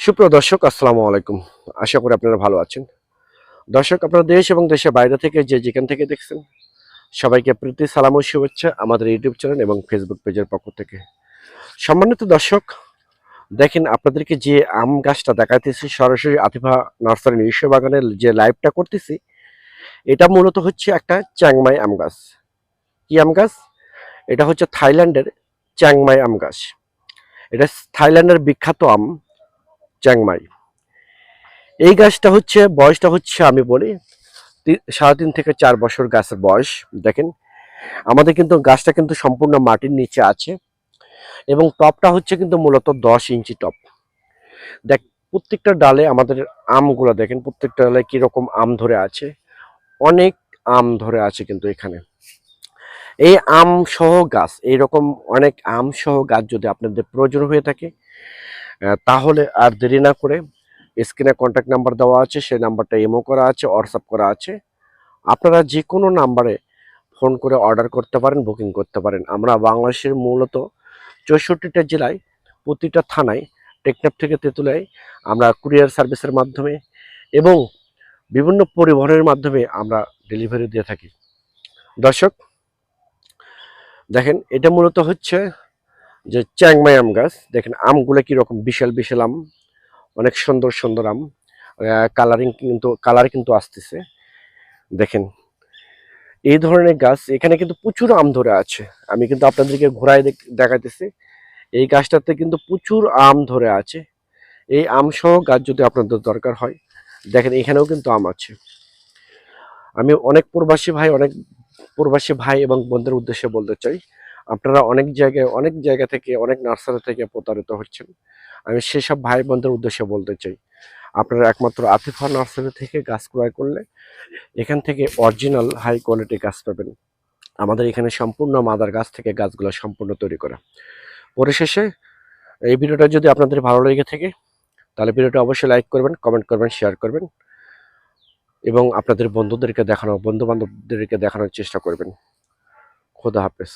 সুপ্রিয় দর্শক, আসসালামু আলাইকুম। আশা করি আপনারা ভালো আছেন। দর্শক, আপনারা দেশ এবং দেশের বাইরে থেকে যে যেখান থেকে দেখছেন, সবাইকে প্রীতি, সালাম ও শুভেচ্ছা আমাদের ইউটিউব চ্যানেল এবং ফেসবুক পেজের পক্ষ থেকে। সম্মানিত দর্শক, দেখেন আপনাদেরকে যে আম গাছটা দেখাইতেছি, সরাসরি আতিফা নার্সারি নিজস্ব বাগানের যে লাইভটা করতেছি, এটা মূলত হচ্ছে একটা চ্যাংমাই আম গাছ। কি আম গাছ? এটা হচ্ছে থাইল্যান্ডের চ্যাংমাই আম গাছ। এটা থাইল্যান্ডের বিখ্যাত আম। চ্যাংমাই এই গাছটা হচ্ছে, বয়সটা হচ্ছে আমি বলি সাড়ে তিন থেকে চার বছর গাছের বয়স, দেখেন। আমাদের কিন্তু গাছটা কিন্তু সম্পূর্ণ মাটির নিচে আছে এবং টপটা হচ্ছে কিন্তু মূলত দশ ইঞ্চি টপ। দেখ, প্রত্যেকটা ডালে আমাদের আমগুলো দেখেন, প্রত্যেকটা ডালে কীরকম আম ধরে আছে, অনেক আম ধরে আছে কিন্তু এখানে। এই আম সহ গাছ, এইরকম অনেক আম সহ গাছ যদি আপনাদের প্রয়োজন হয়ে থাকে তাহলে আর দেরি না করে স্ক্রিনে কন্ট্যাক্ট নাম্বার দেওয়া আছে, সেই নাম্বারটা ইমো করা আছে হোয়াটসঅ্যাপ করা আছে। আপনারা যে কোনো নাম্বারে ফোন করে অর্ডার করতে পারেন বুকিং করতে পারেন। আমরা বাংলাদেশের মূলত চৌষট্টিটা জেলায়, প্রতিটা থানায়, টেকনাফ থেকে তেঁতুলায় আমরা কুরিয়ার সার্ভিসের মাধ্যমে এবং বিভিন্ন পরিবহনের মাধ্যমে আমরা ডেলিভারি দিয়ে থাকি। দর্শক, দেখেন, এটা মূলত হচ্ছে যে চ্যাংমাই আম গাছ, দেখেন আমগুলো কীরকম বিশাল বিশাল আম, অনেক সুন্দর সুন্দর আম। কালারিং কিন্তু কালার কিন্তু আসতেছে। দেখেন, এই ধরনের গাছ, এখানে কিন্তু প্রচুর আম ধরে আছে। আমি কিন্তু আপনাদেরকে ঘোরায় দেখ- দেখাতেছি এই গাছটাতে কিন্তু প্রচুর আম ধরে আছে। এই আম সহ গাছ যদি আপনাদের দরকার হয়, দেখেন এখানেও কিন্তু আম আছে। আমি অনেক প্রবাসী ভাই, অনেক প্রবাসী ভাই এবং বন্ধুদের উদ্দেশ্যে বলতে চাই আপনারা অনেক জায়গায়, অনেক জায়গা থেকে, অনেক নার্সারি থেকে প্রতারিত হচ্ছেন। আমি সেসব ভাই বোনদের উদ্দেশ্যে বলতে চাই, আপনারা একমাত্র আতিফা নার্সারি থেকে গাছ ক্রয় করলে এখান থেকে অরিজিনাল হাই কোয়ালিটি গাছ পাবেন। আমাদের এখানে সম্পূর্ণ মাদার গাছ থেকে গাছগুলো সম্পূর্ণ তৈরি করা। পরিশেষে, এই ভিডিওটা যদি আপনাদের ভালো লেগে থাকে, তাহলে ভিডিওটা অবশ্যই লাইক করবেন, কমেন্ট করবেন, শেয়ার করবেন এবং আপনাদের বন্ধুদেরকে দেখানো বন্ধু বান্ধবদেরকে দেখানোর চেষ্টা করবেন। খোদা হাফেজ।